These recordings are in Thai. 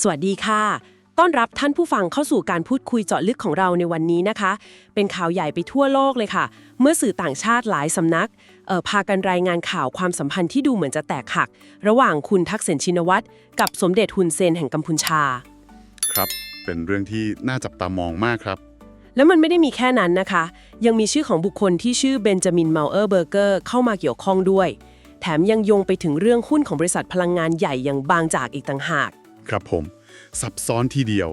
สวัสดีค่ะ ต้อนรับท่านผู้ฟังเข้าสู่การพูดคุยเจาะลึกของเราในวันนี้นะคะ เป็นข่าวใหญ่ไปทั่วโลกเลยค่ะ เมื่อสื่อต่างชาติหลายสำนักเอ่อพากันรายงานข่าวความสัมพันธ์ที่ดูเหมือนจะแตกหัก ระหว่างคุณทักษิณชินวัตรกับสมเด็จฮุนเซนแห่งกัมพูชา ครับ เป็นเรื่องที่น่าจับตามองมากครับ แล้วมันไม่ได้มีแค่นั้นนะคะ ยังมีชื่อของบุคคลที่ชื่อเบนจามินเมาเออร์เบอร์เกอร์เข้ามาเกี่ยวข้องด้วย แถมยังโยงไปถึงเรื่องหุ้นของบริษัทพลังงานใหญ่อย่างบางจากอีกต่างหาก ครับผม ซับซ้อนทีเดียว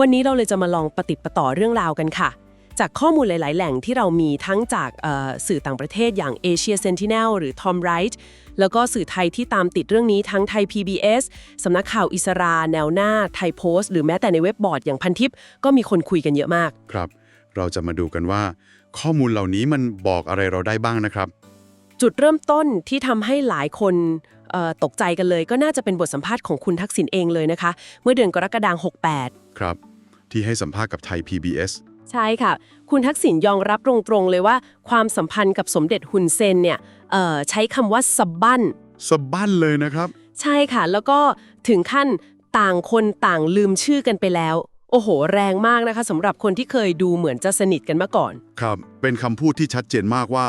วันนี้เราเลยจะมาลองปฏิดประต่อเรื่องราวกันค่ะ จากข้อมูลหลาย ๆ แหล่งที่เรามีทั้งจากเอ่อสื่อต่างประเทศอย่าง Asia Sentinel หรือ Tom Wright แล้วก็สื่อไทยที่ตามติดเรื่องนี้ทั้งไทย PBS สำนักข่าวอิสรา แนวหน้า ไทยโพสต์ หรือแม้แต่ในเว็บบอร์ดอย่างพันทิปก็มีคนคุยกันเยอะมาก ครับ เราจะมาดูกันว่า ข้อมูลเหล่านี้มันบอกอะไรเราได้บ้างนะครับ จุดเริ่มต้นที่ทำให้หลายคนเอ่อ ตกใจกันเลย ก็น่าจะเป็นบทสัมภาษณ์ของคุณทักษิณเองเลยนะคะ เมื่อเดือนกรกฎาคม68 ครับ ที่ให้สัมภาษณ์กับไทย PBS ใช่ค่ะ คุณทักษิณยอมรับตรงๆเลยว่า ความสัมพันธ์กับสมเด็จฮุนเซนเนี่ยเอ่อใช้คำว่าสะบั้นสะบั้นเลยนะครับ ใช่ค่ะ แล้วก็ถึงขั้นต่างคนต่างลืมชื่อกันไปแล้ว โอ้โห แรงมากนะคะสำหรับคนที่เคยดูเหมือนจะสนิทกันมาก่อน ครับ เป็นคำพูดที่ชัดเจนมากว่า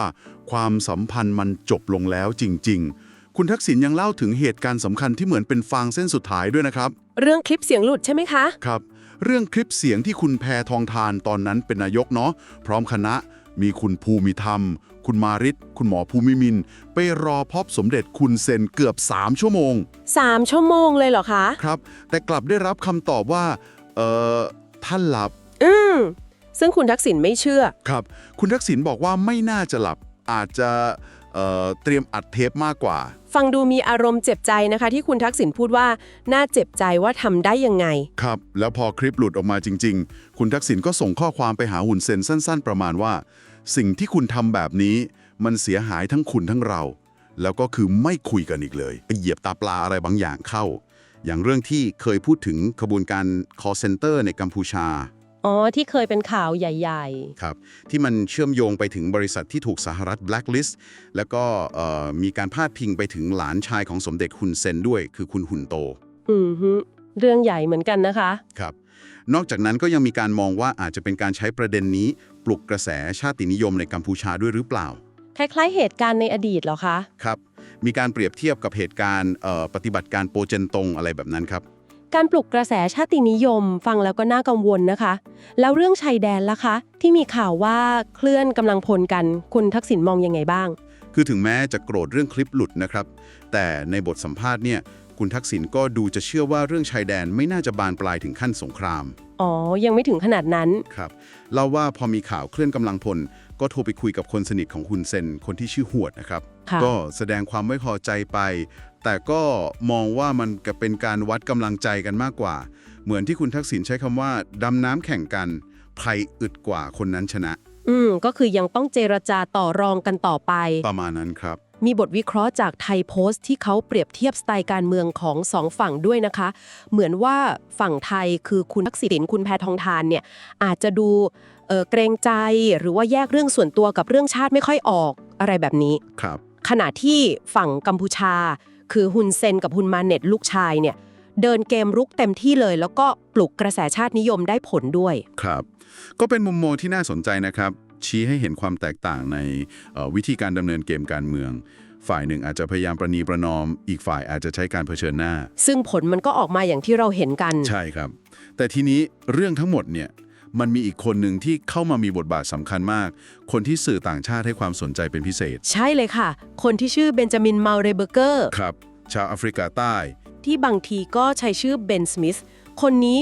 ความสัมพันธ์มันจบลงแล้วจริง ๆ คุณทักษิณยังเล่าถึงเหตุการณ์สำคัญที่เหมือนเป็นฟางเส้นสุดท้ายด้วยนะครับ เรื่องคลิปเสียงหลุดใช่ไหมคะ ครับ เรื่องคลิปเสียงที่คุณแพทองทานตอนนั้นเป็นนายกเนาะพร้อมคณะ มีคุณภูมิธรรม คุณมาริศคุณหมอภูมิมินทร์ไปรอพบสมเด็จคุณเซนเกือบ 3 ชั่วโมง 3 ชั่วโมงเลยเหรอคะ ครับ แต่กลับได้รับคำตอบว่า เอ่อ ท่านหลับ อืมซึ่งคุณทักษิณไม่เชื่อ ครับ คุณทักษิณบอกว่าไม่น่าจะหลับ อาจจะ เอ่อเตรียมอัดเทปมากกว่า ฟังดูมีอารมณ์เจ็บใจนะคะ ที่คุณทักษิณพูดว่า น่าเจ็บใจว่าทำได้ยังไง ครับ แล้วพอคลิปหลุดออกมาจริง ๆ คุณทักษิณก็ส่งข้อความไปหาหุ่นเซนสั้น ๆ ประมาณว่า สิ่งที่คุณทำแบบนี้ มันเสียหายทั้งคุณทั้งเรา แล้วก็คือไม่คุยกันอีกเลย เหยียบตาปลาอะไรบางอย่างเข้า อย่างเรื่องที่เคยพูดถึงขบวนการ call center ในกัมพูชา อ๋อ ที่เคยเป็นข่าวใหญ่ ครับ ที่มันเชื่อมโยงไปถึงบริษัทที่ถูกสหรัฐ blacklist แล้วก็เอ่อมีการพาดพิงไปถึงหลานชายของสมเด็จฮุนเซนด้วย คือคุณหุนโต ๆ อือฮึเรื่องใหญ่เหมือนกันนะคะ ครับ นอกจากนั้นก็ยังมีการมองว่าอาจจะเป็นการใช้ประเด็นนี้ ปลุกกระแสชาตินิยมในกัมพูชาด้วยหรือเปล่า คล้ายๆ เหตุการณ์ในอดีตเหรอคะ ครับ มีการเปรียบเทียบกับเหตุการณ์เอ่อปฏิบัติการโปเจนตงอะไรแบบนั้นครับ การปลุกกระแสชาตินิยม ฟังแล้วก็น่ากังวลนะคะ แล้วเรื่องชายแดนล่ะคะ ที่มีข่าวว่าเคลื่อนกำลังพลกัน คุณทักษิณมองยังไงบ้าง คือถึงแม้จะโกรธเรื่องคลิปหลุดนะครับ แต่ในบทสัมภาษณ์เนี่ยคุณทักษิณก็ดูจะเชื่อว่าเรื่องชายแดนไม่น่าจะบานปลายถึงขั้นสงคราม อ๋อ ยังไม่ถึงขนาดนั้น ครับเล่าว่าพอมีข่าวเคลื่อนกำลังพล ก็โทรไปคุยกับคนสนิทของฮุนเซน คนที่ชื่อหวดนะครับ ค่ะ ก็แสดงความไม่พอใจไป แต่ก็มองว่ามันก็เป็นการวัดกำลังใจกันมากกว่า เหมือนที่คุณทักษิณใช้คำว่าดำน้ำแข่งกันใครอึดกว่าคนนั้นชนะ อืม ก็คือยังต้องเจรจาต่อรองกันต่อไป ประมาณนั้นครับ มีบทวิเคราะห์จากไทยโพสต์ที่เขาเปรียบเทียบสไตล์การเมืองของสองฝั่งด้วยนะคะ เหมือนว่าฝั่งไทยคือคุณทักษิณคุณแพทองทานเนี่ย อาจจะดูเอ่อเกรงใจหรือว่าแยกเรื่องส่วนตัวกับเรื่องชาติไม่ค่อยออกอะไรแบบนี้ ครับ ขณะที่ฝั่งกัมพูชา คือฮุนเซนกับฮุนมาเน็ตลูกชายเนี่ยเดินเกมรุกเต็มที่เลย แล้วก็ปลุกกระแสชาตินิยมได้ผลด้วย ครับ ก็เป็นมุมมองที่น่าสนใจนะครับ ชี้ให้เห็นความแตกต่างในเอ่อวิธีการดำเนินเกมการเมือง ฝ่ายหนึ่งอาจจะพยายามประนีประนอม อีกฝ่ายอาจจะใช้การเผชิญหน้า ซึ่งผลมันก็ออกมาอย่างที่เราเห็นกัน ใช่ครับ แต่ทีนี้เรื่องทั้งหมดเนี่ย มันมีอีกคนหนึ่งที่เข้ามามีบทบาทสำคัญมาก คนที่สื่อต่างชาติให้ความสนใจเป็นพิเศษ ใช่เลยค่ะ คนที่ชื่อเบนจามินมาเรเบอร์เกอร์ครับ ชาวแอฟริกาใต้ ที่บางทีก็ใช้ชื่อเบนสมิธคนนี้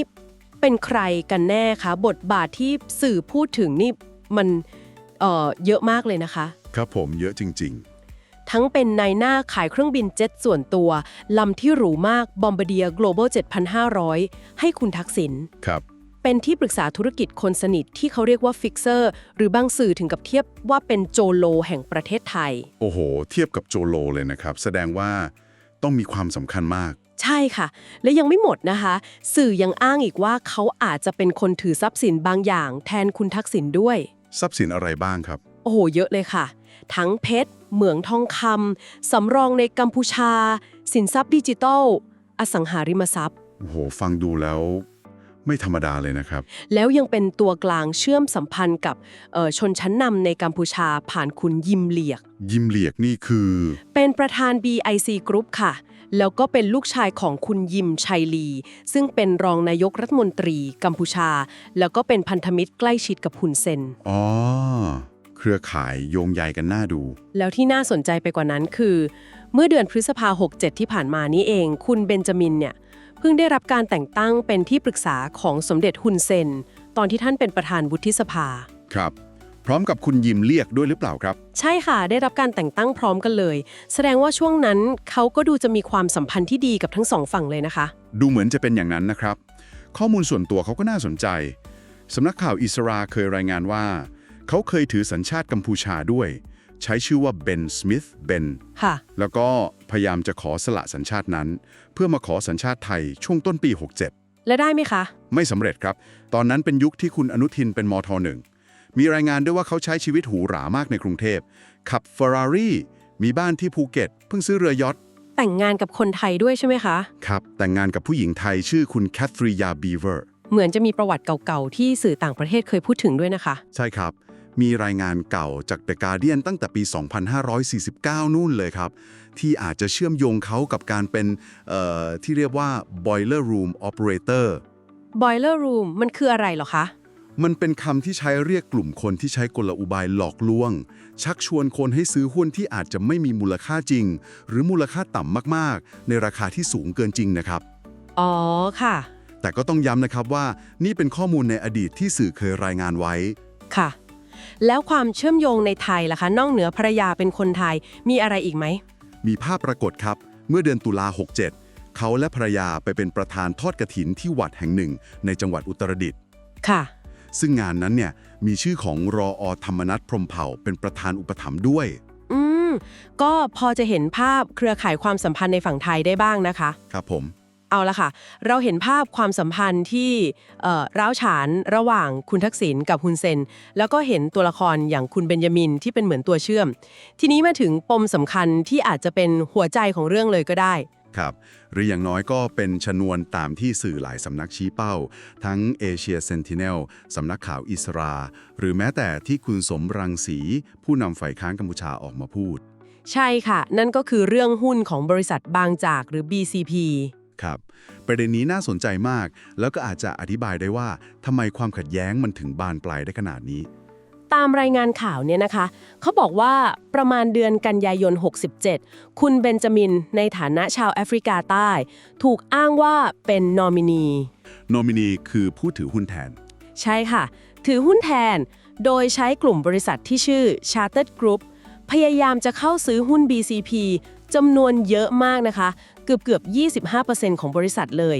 เป็นใครกันแน่คะบทบาทที่สื่อพูดถึงนี่มันเอ่อเยอะมากเลยนะคะ ครับผมเยอะจริงทั้งเป็นนายหน้าขายเครื่องบินเจ็ตส่วนตัวลำที่หรูมากบอมบเดีย Global 7,500 ให้คุณทักษิณๆครับ เป็นที่ปรึกษาธุรกิจคนสนิทที่เขาเรียกว่าฟิกเซอร์หรือบางสื่อถึงกับเทียบว่าเป็นโจโลแห่งประเทศไทย โอ้โห เทียบกับโจโลเลยนะครับ แสดงว่าต้องมีความสำคัญมาก ใช่ค่ะ และยังไม่หมดนะคะ สื่อยังอ้างอีกว่าเขาอาจจะเป็นคนถือทรัพย์สินบางอย่าง แทนคุณทักษิณด้วย ทรัพย์สินอะไรบ้างครับ โอ้โห เยอะเลยค่ะ ทั้งเพชร เหมืองทองคำสำรองในกัมพูชา สินทรัพย์ดิจิทัล อสังหาริมทรัพย์ โอ้โห ฟังดูแล้ว ไม่ธรรมดาเลยนะครับ แล้วยังเป็นตัวกลางเชื่อมสัมพันธ์กับเอ่อชนชั้นนำในกัมพูชาผ่านคุณยิมเหลียก ยิมเหลียกนี่คือ เป็นประธาน BIC Group ค่ะ แล้วก็เป็นลูกชายของคุณยิมชัยลี ซึ่งเป็นรองนายกรัฐมนตรีกัมพูชา แล้วก็เป็นพันธมิตรใกล้ชิดกับฮุนเซนอ๋อเครือข่ายโยงใยกันน่าดู แล้วที่น่าสนใจไปกว่านั้นคือ เมื่อเดือนพฤษภา67 ที่ผ่านมานี้เอง คุณเบนจามินเนี่ย เพิ่งได้รับการแต่งตั้งเป็นที่ปรึกษาของสมเด็จฮุนเซน ตอนที่ท่านเป็นประธานวุฒิสภา ครับ พร้อมกับคุณยิมเรียกด้วยหรือเปล่าครับ ใช่ค่ะ ได้รับการแต่งตั้งพร้อมกันเลย แสดงว่าช่วงนั้นเขาก็ดูจะมีความสัมพันธ์ที่ดีกับทั้งสองฝั่งเลยนะคะ ดูเหมือนจะเป็นอย่างนั้นนะครับ ข้อมูลส่วนตัวเขาก็น่าสนใจสำนักข่าวอิสราเคยรายงานว่า เขาเคยถือสัญชาติกัมพูชาด้วย ใช้ชื่อว่าเบนสมิธเบนค่ะ แล้วก็พยายามจะขอสละสัญชาตินั้น เพื่อมาขอสัญชาติไทยช่วงต้นปี 67 และได้ไหมคะ ไม่สำเร็จครับ ตอนนั้นเป็นยุคที่คุณอนุทินเป็นมทหนึ่งมีรายงานด้วยว่าเขาใช้ชีวิตหรูหรามากในกรุงเทพขับเฟอร์รารี่มีบ้านที่ภูเก็ต เพิ่งซื้อเรือยอทแต่งงานกับคนไทยด้วยใช่ไหมคะ ครับ แต่งงานกับผู้หญิงไทยชื่อคุณแคทรียาบีเวอร์เหมือนจะมีประวัติเก่าๆ ที่สื่อต่างประเทศเคยพูดถึงด้วยนะคะ ใช่ครับ มีรายงานเก่าจาก The Guardian ตั้งแต่ปี 2549 นู่นเลยครับ ที่อาจจะเชื่อมโยงเขากับการเป็นเอ่อที่เรียกว่า boiler room operator boiler room มันคืออะไรเหรอคะมันเป็นคำที่ใช้เรียกกลุ่มคนที่ใช้กลอุบายหลอกลวง ชักชวนคนให้ซื้อหุ้นที่อาจจะไม่มีมูลค่าจริง หรือมูลค่าต่ำมากๆ ในราคาที่สูงเกินจริงนะครับ อ๋อค่ะ แต่ก็ต้องย้ำนะครับว่านี่เป็นข้อมูลในอดีตที่สื่อเคยรายงานไว้ค่ะ แล้วความเชื่อมโยงในไทยล่ะคะนอกเหนือภรรยาเป็นคนไทยมีอะไรอีกไหม มีภาพปรากฏครับ เมื่อเดือนตุลา 67 เขาและภรรยาไปเป็นประธานทอดกระถินที่วัดแห่งหนึ่ง ในจังหวัดอุตรดิตถ์ค่ะ ซึ่งงานนั้นเนี่ยมีชื่อของรออธรรมนัฐพรหมเผ่าเป็นประธานอุปถัมภ์ด้วย อืม ก็พอจะเห็นภาพเครือข่ายความสัมพันธ์ในฝั่งไทยได้บ้างนะคะ ครับผม เอาละค่ะ เราเห็นภาพความสัมพันธ์ที่เอ่อร้าวฉานระหว่างคุณทักษิณกับฮุนเซน แล้วก็เห็นตัวละครอย่างคุณเบนยามินที่เป็นเหมือนตัวเชื่อม ทีนี้มาถึงปมสำคัญที่อาจจะเป็นหัวใจของเรื่องเลยก็ได้ครับหรืออย่างน้อยก็เป็นชนวนตามที่สื่อหลายสำนักชี้เป้า ทั้งเอเชียเซนติเนลสำนักข่าวอิสรา หรือแม้แต่ที่คุณสมรังสี ผู้นำฝ่ายค้านกัมพูชาออกมาพูด ใช่ค่ะ นั่นก็คือเรื่องหุ้นของบริษัทบางจากหรือ BCP ครับ ประเด็นนี้น่าสนใจมาก แล้วก็อาจจะอธิบายได้ว่าทำไมความขัดแย้งมันถึงบานปลายได้ขนาดนี้ ตามรายงานข่าวเนี่ยนะคะ เขาบอกว่าประมาณเดือนกันยายน 67 คุณเบนจามินในฐานะชาวแอฟริกาใต้ ถูกอ้างว่าเป็นนอมินีโนมินีคือผู้ถือหุ้นแทน ใช่ค่ะ ถือหุ้นแทน โดยใช้กลุ่มบริษัทที่ชื่อ Chartered Group พยายามจะเข้าซื้อหุ้น BCP จำนวนเยอะมากนะคะ เกือบเกือบ 25%ของบริษัทเลย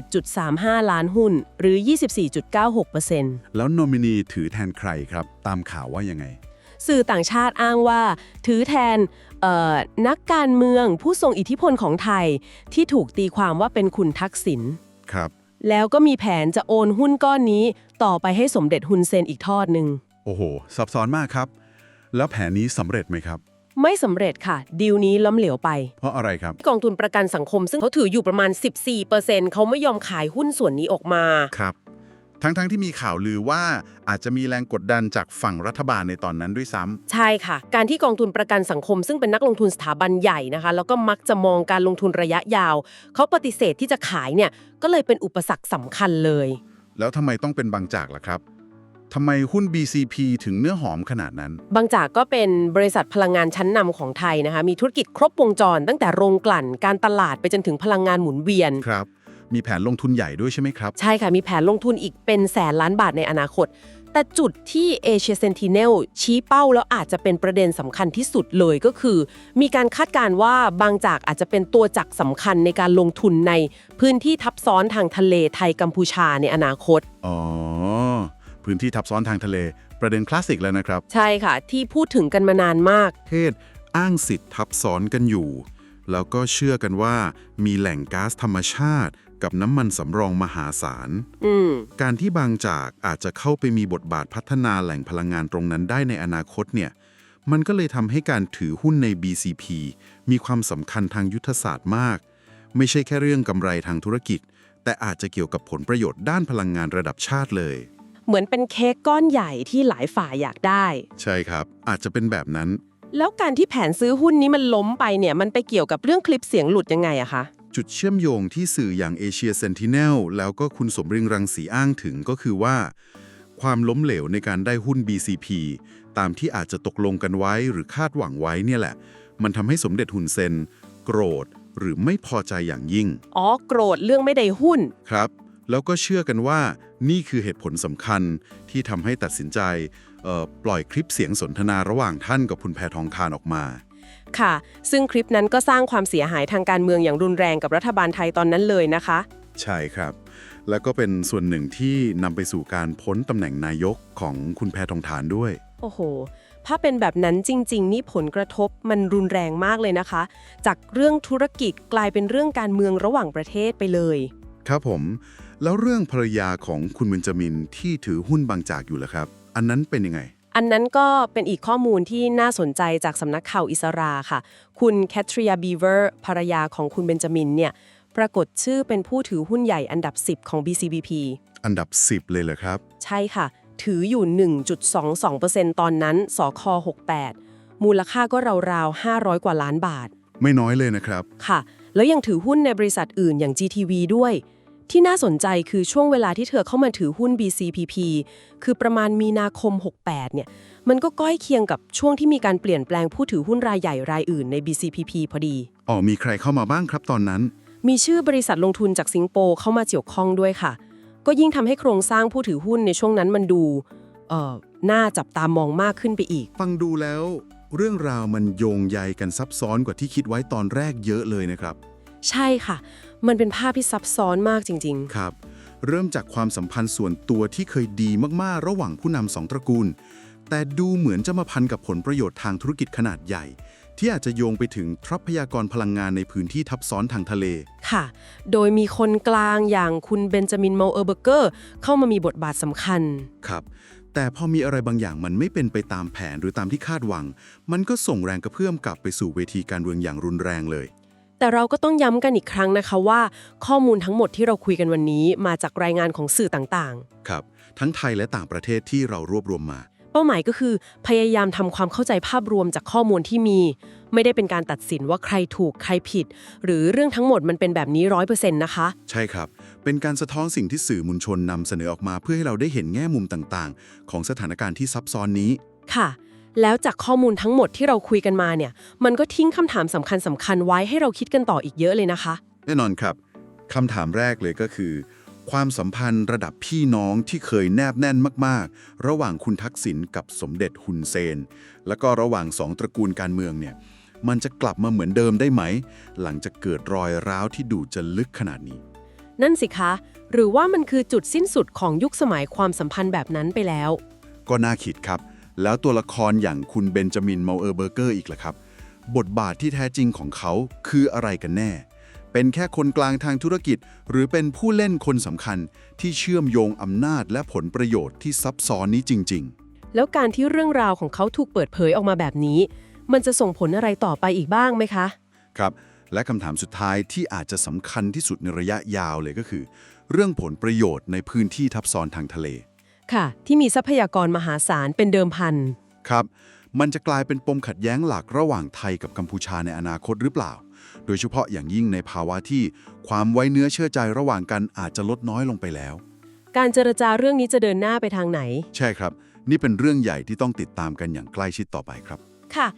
31.35 ล้านหุ้น หรือ 24.96%แล้วโนมินีถือแทนใครครับ ตามข่าวว่ายังไง สื่อต่างชาติอ้างว่า ถือแทนเอ่อนักการเมืองผู้ทรงอิทธิพลของไทย ที่ถูกตีความว่าเป็นคุณทักษิณครับ แล้วก็มีแผนจะโอนหุ้นก้อนนี้ ต่อไปให้สมเด็จฮุนเซนอีกทอดหนึ่งโอ้โห ซับซ้อนมากครับ แล้วแผนนี้สำเร็จไหมครับ ไม่สำเร็จค่ะ ดีลนี้ล้มเหลวไป เพราะอะไรครับ กองทุนประกันสังคมซึ่งเขาถืออยู่ประมาณ 14%เขาไม่ยอมขายหุ้นส่วนนี้ออกมา ครับ ทั้งๆทที่มีข่าวลือว่าอาจจะมีแรงกดดันจากฝั่งรัฐบาลในตอนนั้นด้วยซ้ำใช่ค่ะ การที่กองทุนประกันสังคม ซึ่งเป็นนักลงทุนสถาบันใหญ่นะคะ แล้วก็มักจะมองการลงทุนระยะยาว เขาปฏิเสธที่จะขายเนี่ย ก็เลยเป็นอุปสรรคสำคัญเลย แล้วทำไมต้องเป็นบางจากล่ะครับ ทำไมหุ้น BCP ถึงเนื้อหอมขนาดนั้น บางจากก็เป็นบริษัทพลังงานชั้นนำของไทยนะคะ มีธุรกิจครบวงจร ตั้งแต่โรงกลั่น การตลาดไปจนถึงพลังงานหมุนเวียน ครับ มีแผนลงทุนใหญ่ด้วยใช่ไหมครับ ใช่ค่ะ มีแผนลงทุนอีกเป็นแสนล้านบาทในอนาคต แต่จุดที่เอเชียเซนติเนลชี้เป้าแล้วอาจจะเป็นประเด็นสำคัญที่สุดเลยก็คือ มีการคาดการณ์ว่าบางจากอาจจะเป็นตัวจักรสำคัญในการลงทุนในพื้นที่ทับซ้อนทางทะเลไทยกัมพูชาในอนาคต อ๋อ พื้นที่ทับซ้อนทางทะเล ประเด็นคลาสสิกแล้วนะครับ ใช่ค่ะ ที่พูดถึงกันมานานมากเทศอ้างสิทธิ์ทับซ้อนกันอยู่ แล้วก็เชื่อกันว่ามีแหล่งก๊าซธรรมชาติ กับน้ำมันสำรองมหาศาล อืม การที่บางจากอาจจะเข้าไปมีบทบาทพัฒนาแหล่งพลังงานตรงนั้นได้ในอนาคตเนี่ย มันก็เลยทำให้การถือหุ้นใน BCP มีความสำคัญทางยุทธศาสตร์มาก ไม่ใช่แค่เรื่องกำไรทางธุรกิจ แต่อาจจะเกี่ยวกับผลประโยชน์ด้านพลังงานระดับชาติเลย เหมือนเป็นเค้กก้อนใหญ่ที่หลายฝ่ายอยากได้ ใช่ครับ อาจจะเป็นแบบนั้น แล้วการที่แผนซื้อหุ้นนี้มันล้มไปเนี่ยมันไปเกี่ยวกับเรื่องคลิปเสียงหลุดยังไงอะคะจุดเชื่อมโยงที่สื่ออย่างเอเชียเซนติเนลแล้วก็คุณสมริงรังสีอ้างถึงก็คือว่า ความล้มเหลวในการได้หุ้น BCP ตามที่อาจจะตกลงกันไว้หรือคาดหวังไว้เนี่ยแหละ มันทำให้สมเด็จฮุนเซน โกรธหรือไม่พอใจอย่างยิ่ง อ๋อ โกรธเรื่องไม่ได้หุ้น ครับ แล้วก็เชื่อกันว่านี่คือเหตุผลสำคัญที่ทำให้ตัดสินใจเอ่อปล่อยคลิปเสียงสนทนาระหว่างท่านกับคุณแพทองทานออกมา ค่ะ ซึ่งคลิปนั้นก็สร้างความเสียหายทางการเมืองอย่างรุนแรงกับรัฐบาลไทยตอนนั้นเลยนะคะ ใช่ครับ แล้วก็เป็นส่วนหนึ่งที่นำไปสู่การพ้นตำแหน่งนายกของคุณแพทองทานด้วย โอ้โหถ้าเป็นแบบนั้นจริง ๆ นี่ผลกระทบมันรุนแรงมากเลยนะคะ จากเรื่องธุรกิจกลายเป็นเรื่องการเมืองระหว่างประเทศไปเลย ครับผม แล้วเรื่องภรรยาของคุณเบนจามินที่ถือหุ้นบางจากอยู่ล่ะครับ อันนั้นเป็นยังไง อันนั้นก็เป็นอีกข้อมูลที่น่าสนใจจากสำนักข่าวอิสราค่ะ คุณแคทรียาบีเวอร์ภรรยาของคุณเบนจามินเนี่ยปรากฏชื่อเป็นผู้ถือหุ้นใหญ่อันดับ 10 ของ BCBP อันดับ 10 เลยเหรอครับ ใช่ค่ะ ถืออยู่ 1.22%ตอนนั้นสค68 มูลค่าก็ราวๆ 500 กว่าล้านบาท ไม่น้อยเลยนะครับ ค่ะ แล้วยังถือหุ้นในบริษัทอื่นอย่าง GTV ด้วย ที่น่าสนใจคือช่วงเวลาที่เธอเข้ามาถือหุ้น BCPP คือประมาณมีนาคม 68 เนี่ย มันก็ใกล้เคียงกับช่วงที่มีการเปลี่ยนแปลงผู้ถือหุ้นรายใหญ่รายอื่นใน BCPP พอดี อ๋อ มีใครเข้ามาบ้างครับตอนนั้น มีชื่อบริษัทลงทุนจากสิงคโปร์เข้ามาเกี่ยวข้องด้วยค่ะ ก็ยิ่งทำให้โครงสร้างผู้ถือหุ้นในช่วงนั้นมันดูเอ่อน่าจับตามองมากขึ้นไปอีก ฟังดูแล้ว เรื่องราวมันโยงใยกันซับซ้อนกว่าที่คิดไว้ตอนแรกเยอะเลยนะครับ ใช่ค่ะ มันเป็นภาพที่ซับซ้อนมากจริง ๆ ครับ เริ่มจากความสัมพันธ์ส่วนตัวที่เคยดีมากๆ ระหว่างผู้นำสองตระกูล แต่ดูเหมือนจะมาพันกับผลประโยชน์ทางธุรกิจขนาดใหญ่ ที่อาจจะโยงไปถึงทรัพยากรพลังงานในพื้นที่ทับซ้อนทางทะเล ค่ะ โดยมีคนกลางอย่างคุณเบนจามินเมาเออร์เบอร์เกอร์ เข้ามามีบทบาทสำคัญ ครับ แต่พอมีอะไรบางอย่างมันไม่เป็นไปตามแผนหรือตามที่คาดหวัง มันก็ส่งแรงกระเพื่อมกลับไปสู่เวทีการเมืองอย่างรุนแรงเลย แต่เราก็ต้องย้ำกันอีกครั้งนะคะว่า ข้อมูลทั้งหมดที่เราคุยกันวันนี้มาจากรายงานของสื่อต่างครับ ทั้งไทยและต่างประเทศที่เรารวบรวมมา ๆ เป้าหมายก็คือ พยายามทำความเข้าใจภาพรวมจากข้อมูลที่มี ไม่ได้เป็นการตัดสินว่าใครถูกใครผิด หรือเรื่องทั้งหมดมันเป็นแบบนี้ร้อยเปอร์เซ็นต์นะคะ ใช่ครับ เป็นการสะท้อนสิ่งที่สื่อมวลชนนำเสนอออกมาเพื่อให้เราได้เห็นแง่มุมต่างๆ ของสถานการณ์ที่ซับซ้อนนี้ ค่ะ แล้วจากข้อมูลทั้งหมดที่เราคุยกันมาเนี่ย มันก็ทิ้งคำถามสำคัญสำคัญๆไว้ให้เราคิดกันต่ออีกเยอะเลยนะคะ แน่นอนครับคำถามแรกเลยก็คือ ความสัมพันธ์ระดับพี่น้องที่เคยแนบแน่นมากๆ ระหว่างคุณทักษิณกับสมเด็จฮุนเซน แล้วก็ระหว่างสองตระกูลการเมืองเนี่ย มันจะกลับมาเหมือนเดิมได้ไหม หลังจากเกิดรอยร้าวที่ดูจะลึกขนาดนี้ นั่นสิคะ หรือว่ามันคือจุดสิ้นสุดของยุคสมัยความสัมพันธ์แบบนั้นไปแล้ว ก็น่าคิดครับ แล้วตัวละครอย่างคุณเบนจามินเมาเออร์เบอร์เกอร์อีกล่ะครับ บทบาทที่แท้จริงของเขาคืออะไรกันแน่ เป็นแค่คนกลางทางธุรกิจ หรือเป็นผู้เล่นคนสำคัญที่เชื่อมโยงอำนาจและผลประโยชน์ที่ซับซ้อนนี้จริงแล้วการที่เรื่องราวของเขาถูกเปิดเผยออกมาแบบนี้ มันจะส่งผลอะไรต่อไปอีกบ้างไหมคะๆครับ และคำถามสุดท้ายที่อาจจะสำคัญที่สุดในระยะยาวเลยก็คือ เรื่องผลประโยชน์ในพื้นที่ทับซ้อนทางทะเล ค่ะ ที่มีทรัพยากรมหาศาลเป็นเดิมพัน ครับ มันจะกลายเป็นปมขัดแย้งหลักระหว่างไทยกับกัมพูชาในอนาคตหรือเปล่า โดยเฉพาะอย่างยิ่งในภาวะที่ความไว้เนื้อเชื่อใจระหว่างกันอาจจะลดน้อยลงไปแล้ว การเจรจาเรื่องนี้จะเดินหน้าไปทางไหน ใช่ครับ นี่เป็นเรื่องใหญ่ที่ต้องติดตามกันอย่างใกล้ชิดต่อไปครับ ค่ะ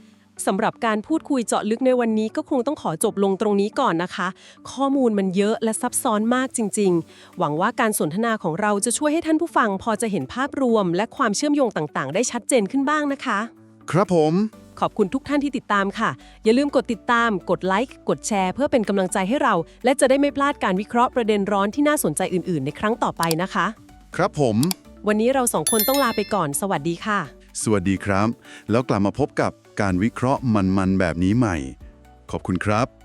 สำหรับการพูดคุยเจาะลึกในวันนี้ก็คงต้องขอจบลงตรงนี้ก่อนนะคะ ข้อมูลมันเยอะและซับซ้อนมากจริง ๆ หวังว่าการสนทนาของเราจะช่วยให้ท่านผู้ฟัง พอจะเห็นภาพรวม และความเชื่อมโยงต่างๆ ได้ชัดเจนขึ้นบ้างนะคะ ครับผม ขอบคุณทุกท่านที่ติดตามค่ะ อย่าลืมกดติดตาม กดไลค์ กดแชร์ เพื่อเป็นกำลังใจให้เรา และจะได้ไม่พลาดการวิเคราะห์ประเด็นร้อนที่น่าสนใจอื่น ๆ ในครั้งต่อไปนะคะ ครับผม วันนี้เราสองคนต้องลาไปก่อน สวัสดีค่ะ สวัสดีครับ แล้วกลับมาพบกับ การวิเคราะห์มันๆแบบนี้ใหม่ ขอบคุณครับ